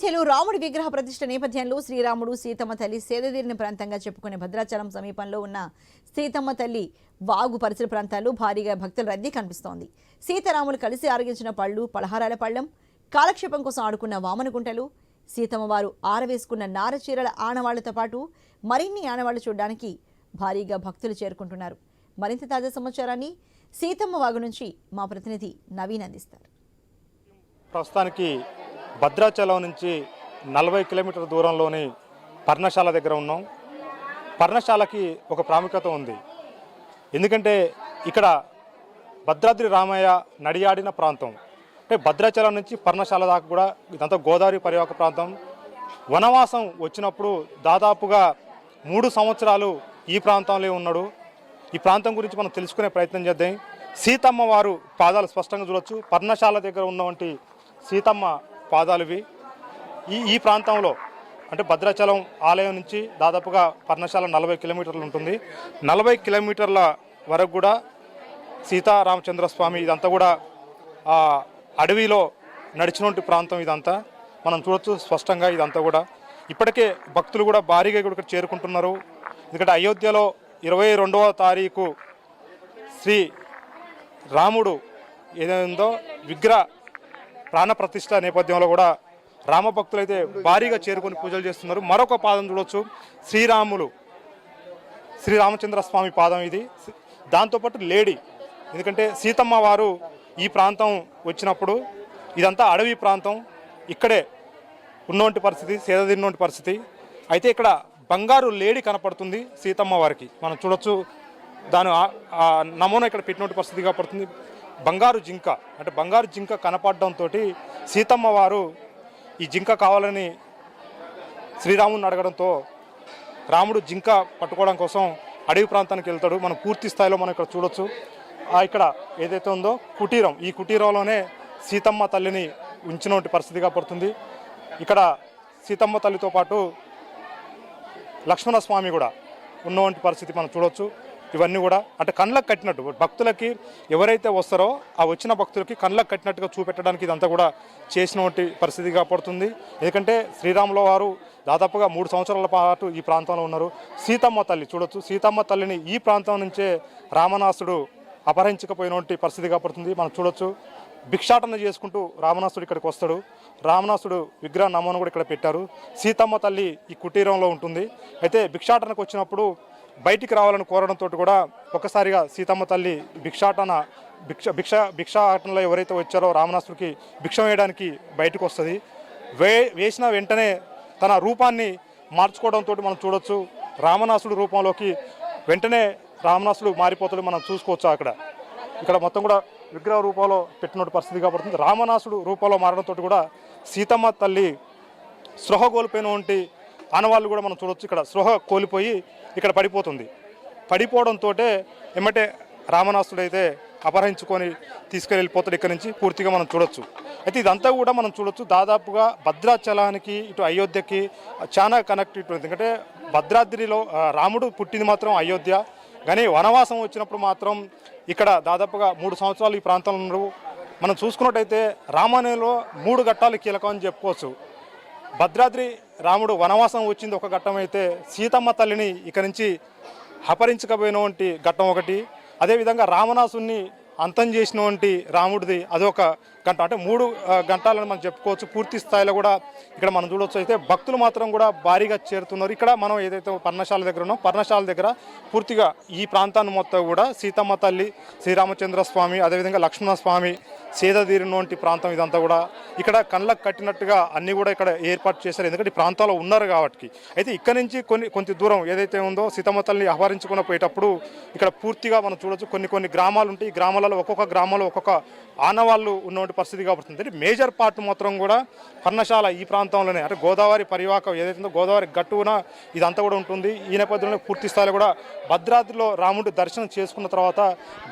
అయోధ్యలో రాముడి విగ్రహ ప్రతిష్ట నేపథ్యంలో శ్రీరాముడు సీతమ్మ తల్లి సేదతీరిన ప్రాంతంగా చెప్పుకునే భద్రాచలం సమీపంలో ఉన్న సీతమ్మ తల్లి వాగు పరిసర ప్రాంతాల్లో భారీగా భక్తుల రద్దీ కనిపిస్తోంది. సీతారాములు కలిసి ఆరగించిన పళ్ళు పలహారాల పళ్ళం కాలక్షేపం కోసం ఆడుకున్న వామనగుంటలు సీతమ్మ వారు ఆరవేసుకున్న నారచీరల ఆనవాళ్ళతో పాటు మరిన్ని ఆనవాళ్ళు చూడడానికి భారీగా భక్తులు చేరుకుంటున్నారు. మరింత తాజా సమాచారాన్ని సీతమ్మ వాగు నుంచి మా ప్రతినిధి నవీన్ అందిస్తారు. ప్రస్తుతానికి భద్రాచలం నుంచి నలభై కిలోమీటర్ల దూరంలోని పర్ణశాల దగ్గర ఉన్నాం. పర్ణశాలకి ఒక ప్రాముఖ్యత ఉంది. ఎందుకంటే ఇక్కడ భద్రాద్రి రామయ్య నడియాడిన ప్రాంతం. అంటే భద్రాచలం నుంచి పర్ణశాల దాకా కూడా ఇదంతా గోదావరి పరివాహక ప్రాంతం. వనవాసం వచ్చినప్పుడు దాదాపుగా మూడు సంవత్సరాలు ఈ ప్రాంతంలో ఉన్నాడు. ఈ ప్రాంతం గురించి మనం తెలుసుకునే ప్రయత్నం చేద్దాం. సీతమ్మ వారు పాదాలు స్పష్టంగా చూడొచ్చు. పర్ణశాల దగ్గర ఉన్నవంటి సీతమ్మ పాదాలువి. ఈ ఈ ప్రాంతంలో అంటే భద్రాచలం ఆలయం నుంచి దాదాపుగా పర్ణశాల నలభై కిలోమీటర్లు ఉంటుంది. నలభై కిలోమీటర్ల వరకు కూడా సీతారామచంద్ర స్వామి ఇదంతా కూడా ఆ, అడవిలో నడిచినటువంటి ప్రాంతం ఇదంతా. మనం చూడొచ్చు స్పష్టంగా ఇదంతా కూడా. ఇప్పటికే భక్తులు కూడా భారీగా ఇక్కడ చేరుకుంటున్నారు. ఎందుకంటే అయోధ్యలో ఇరవై రెండవ తారీఖు శ్రీ రాముడు ఏదైందో విగ్రహ ప్రాణప్రతిష్ఠ నేపథ్యంలో కూడా రామభక్తులు అయితే భారీగా చేరుకొని పూజలు చేస్తున్నారు. మరొక పాదం చూడొచ్చు. శ్రీరాములు. శ్రీరామచంద్ర స్వామి పాదం ఇది. దాంతోపాటు లేడీ. ఎందుకంటే సీతమ్మ వారు ఈ ప్రాంతం వచ్చినప్పుడు ఇదంతా అడవి ప్రాంతం. ఇక్కడే ఉన్నటువంటి పరిస్థితి సేదదిన్నటువంటి పరిస్థితి. అయితే ఇక్కడ బంగారు లేడీ కనపడుతుంది సీతమ్మ వారికి. మనం చూడొచ్చు. దాని ఆ- నమూనా ఇక్కడ పెట్టినటువంటి పరిస్థితి కనపడుతుంది. బంగారు జింక అంటే బంగారు జింక కనపడడంతో సీతమ్మ వారు ఈ జింక కావాలని శ్రీరాముని అడగడంతో రాముడు జింక పట్టుకోవడం కోసం అడవి ప్రాంతానికి వెళ్తాడు. మనం పూర్తి స్థాయిలో మనం ఇక్కడ చూడొచ్చు. ఇక్కడ ఏదైతే ఉందో కుటీరం ఈ కుటీరంలోనే సీతమ్మ తల్లిని ఉంచినటువంటి పరిస్థితిగా పడుతుంది. ఇక్కడ సీతమ్మ తల్లితో పాటు లక్ష్మణస్వామి కూడా ఉన్నటువంటి పరిస్థితి మనం చూడొచ్చు. ఇవన్నీ కూడా అంటే కళ్ళకు కట్టినట్టు. భక్తులకి ఎవరైతే వస్తారో ఆ వచ్చిన భక్తులకి కళ్ళకు కట్టినట్టుగా చూపెట్టడానికి ఇదంతా కూడా చేసినటువంటి పరిస్థితిగా పడుతుంది ఎందుకంటే శ్రీరాముల వారు దాదాపుగా మూడు సంవత్సరాల పాటు ఈ ప్రాంతంలో ఉన్నారు. సీతమ్మ తల్లి చూడొచ్చు. సీతమ్మ తల్లిని ఈ ప్రాంతం నుంచే రామనాసుడు అపహరించకపోయినటువంటి పరిస్థితిగా పడుతుంది మనం చూడొచ్చు. భిక్షాటన చేసుకుంటూ రామనాసుడు ఇక్కడికి వస్తాడు. రామనాసుడు విగ్రహ నమూనా కూడా ఇక్కడ పెట్టారు. సీతమ్మ తల్లి ఈ కుటీరంలో ఉంటుంది. అయితే భిక్షాటనకు వచ్చినప్పుడు బయటికి రావాలని కోరడంతో కూడా ఒక్కసారిగా సీతమ్మ తల్లి భిక్షాటన భిక్ష భిక్ష భిక్షాటనలో ఎవరైతే వచ్చారో రామనాసుడికి భిక్ష వేయడానికి బయటకు వస్తుంది. వే వేసిన వెంటనే తన రూపాన్ని మార్చుకోవడంతో మనం చూడొచ్చు. రామనాసుడు రూపంలోకి వెంటనే రామనాసుడు మారిపోతాడు మనం చూసుకోవచ్చు అక్కడ? ఇక్కడ మొత్తం కూడా విగ్రహ రూపంలో పెట్టినటువంటి పరిస్థితి కాబడుతుంది రామనాసుడు రూపంలో మారడంతో కూడా సీతమ్మ తల్లి స్పృహ కోల్పోయినటువంటి ఆనవాళ్ళు కూడా మనం చూడవచ్చు ఇక్కడ స్పృహ కోల్పోయి ఇక్కడ పడిపోతుంది. పడిపోవడంతో ఎమ్మటే రామనాసుడు అయితే అపహరించుకొని తీసుకెళ్ళిపోతాడు ఇక్కడ నుంచి పూర్తిగా మనం చూడొచ్చు. అయితే ఇదంతా కూడా మనం చూడొచ్చు. దాదాపుగా భద్రాచలానికి ఇటు అయోధ్యకి చాలా కనెక్ట్ ఇటు ఎందుకంటే భద్రాద్రిలో రాముడు పుట్టింది మాత్రం అయోధ్య. కానీ వనవాసం వచ్చినప్పుడు మాత్రం ఇక్కడ దాదాపుగా మూడు సంవత్సరాలు ఈ ప్రాంతంలో ఉన్నారు. మనం చూసుకున్నట్టయితే రామాయణంలో మూడు ఘట్టాలు కీలకం అని చెప్పుకోవచ్చు. భద్రాద్రి రాముడు వనవాసం వచ్చింది ఒక ఘట్టం అయితే సీతమ్మ తల్లిని ఇక నుంచి అపహరించకపోయినటువంటి ఘట్టం ఒకటి. అదేవిధంగా రామనాసుని అంతం చేసినటువంటి రాముడిది అదొక గంట అంటే మూడు గంటలను మనం చెప్పుకోవచ్చు. పూర్తి స్థాయిలో కూడా ఇక్కడ మనం చూడవచ్చు అయితే భక్తులు మాత్రం కూడా భారీగా చేరుతున్నారు. ఇక్కడ మనం ఏదైతే పర్ణశాల దగ్గర ఉన్నాం పర్ణశాల దగ్గర పూర్తిగా ఈ ప్రాంతాన్ని మొత్తం కూడా సీతమ్మ తల్లి శ్రీరామచంద్ర స్వామి అదేవిధంగా లక్ష్మణ స్వామి సేదతీరినటువంటి ప్రాంతం ఇదంతా కూడా ఇక్కడ కళ్ళకు కట్టినట్టుగా అన్నీ కూడా ఇక్కడ ఏర్పాటు చేశారు. ఎందుకంటే ఈ ప్రాంతాల్లో ఉన్నారు కాబట్టి. అయితే ఇక్కడ నుంచి కొన్ని కొంత దూరం ఏదైతే ఉందో సీతమ్మ తల్లిని అపహరించుకుని పోయేటప్పుడు ఇక్కడ పూర్తిగా మనం చూడొచ్చు. కొన్ని కొన్ని గ్రామాలు ఉంటాయి. ఈ గ్రామాలలో ఒక్కొక్క గ్రామంలో ఒక్కొక్క ఆనవాళ్ళు ఉన్నటువంటి పరిస్థితి కాబట్టి అంటే మేజర్ పార్ట్ మాత్రం కూడా పర్ణశాల ఈ ప్రాంతంలోనే. అంటే గోదావరి పరివాహకం ఏదైతే గోదావరి గట్టున ఇదంతా కూడా ఉంటుంది. ఈ నేపథ్యంలో పూర్తి స్థాయిలో కూడా భద్రాద్రిలో రాముడి దర్శనం చేసుకున్న తర్వాత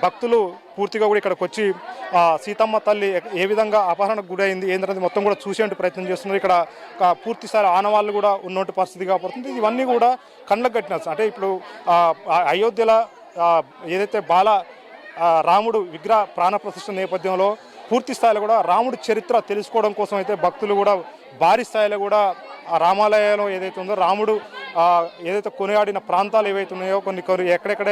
భక్తులు పూర్తిగా కూడా ఇక్కడికి వచ్చి సీతమ్మ తల్లి ఏ విధంగా అపహరణకు గురైంది ఏంటనేది మొత్తం కూడా చూసేటువంటి ప్రయత్నం చేస్తున్నారు. ఇక్కడ పూర్తి స్థాయి ఆనవాళ్ళు కూడా ఉన్నటువంటి పరిస్థితి కాబడుతుంది ఇవన్నీ కూడా కళ్ళకు కట్టిన అంటే ఇప్పుడు అయోధ్యలో ఏదైతే బాల రాముడు విగ్రహ ప్రాణ ప్రతిష్ఠ నేపథ్యంలో పూర్తి స్థాయిలో కూడా రాముడి చరిత్ర తెలుసుకోవడం కోసం అయితే భక్తులు కూడా భారీ స్థాయిలో కూడా ఆ రామాలయంలో ఏదైతే ఉందో రాముడు ఏదైతే కొనియాడిన ప్రాంతాలు ఏవైతే ఉన్నాయో కొన్ని కొన్ని ఎక్కడెక్కడ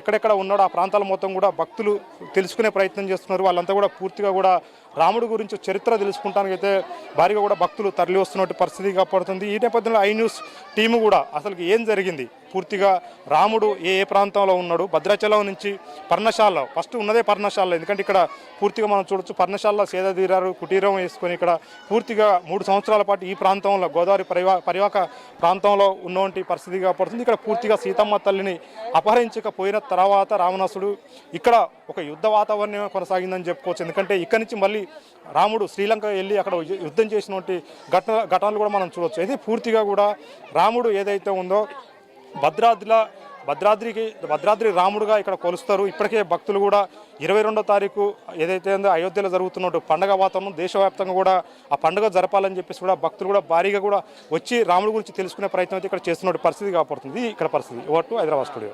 ఎక్కడెక్కడ ఉన్నాడో ఆ ప్రాంతాల మొత్తం కూడా భక్తులు తెలుసుకునే ప్రయత్నం చేస్తున్నారు. వాళ్ళంతా కూడా పూర్తిగా కూడా రాముడు గురించి చరిత్ర తెలుసుకుంటానికి అయితే భారీగా కూడా భక్తులు తరలి వస్తున్నట్టు పరిస్థితి కాపాడుతుంది ఈ నేపథ్యంలో ఐ న్యూస్ టీము కూడా అసలు ఏం జరిగింది? పూర్తిగా రాముడు ఏ ఏ ప్రాంతంలో ఉన్నాడు? భద్రాచలం నుంచి పర్ణశాలలో ఫస్ట్ ఉన్నదే పర్ణశాల ఎందుకంటే ఇక్కడ పూర్తిగా మనం చూడొచ్చు పర్ణశాలలో సేద తీరారు కుటీరం వేసుకొని ఇక్కడ పూర్తిగా మూడు సంవత్సరాల పాటు ఈ ప్రాంతంలో గోదావరి పరివా పరివాక ప్రాంతంలో ఉన్న ఉన్నటువంటి పరిస్థితి కాబడుతుంది ఇక్కడ పూర్తిగా సీతమ్మ తల్లిని అపహరించకపోయిన తర్వాత రావణాసుడు ఇక్కడ ఒక యుద్ధ వాతావరణం కొనసాగిందని చెప్పుకోవచ్చు. ఎందుకంటే ఇక్కడి నుంచి మళ్ళీ రాముడు శ్రీలంక వెళ్ళి అక్కడ యుద్ధం చేసినటువంటి ఘటన ఘటనలు కూడా మనం చూడవచ్చు ఇది పూర్తిగా కూడా రాముడు ఏదైతే ఉందో భద్రాద్రిల భద్రాద్రికి భద్రాద్రి రాముడుగా ఇక్కడ కొలుస్తారు. ఇప్పటికే భక్తులు కూడా ఇరవై రెండో తారీఖు ఏదైతే ఉందో అయోధ్యలో జరుగుతున్నట్టు పండగ వాతావరణం దేశవ్యాప్తంగా కూడా ఆ పండుగ జరపాలని చెప్పేసి కూడా భక్తులు కూడా భారీగా కూడా వచ్చి రాముడి గురించి తెలుసుకునే ప్రయత్నం అయితే ఇక్కడ చేస్తున్న పరిస్థితి కాపాడుతుంది ఇక్కడ పరిస్థితి. Vote Hyderabad studio.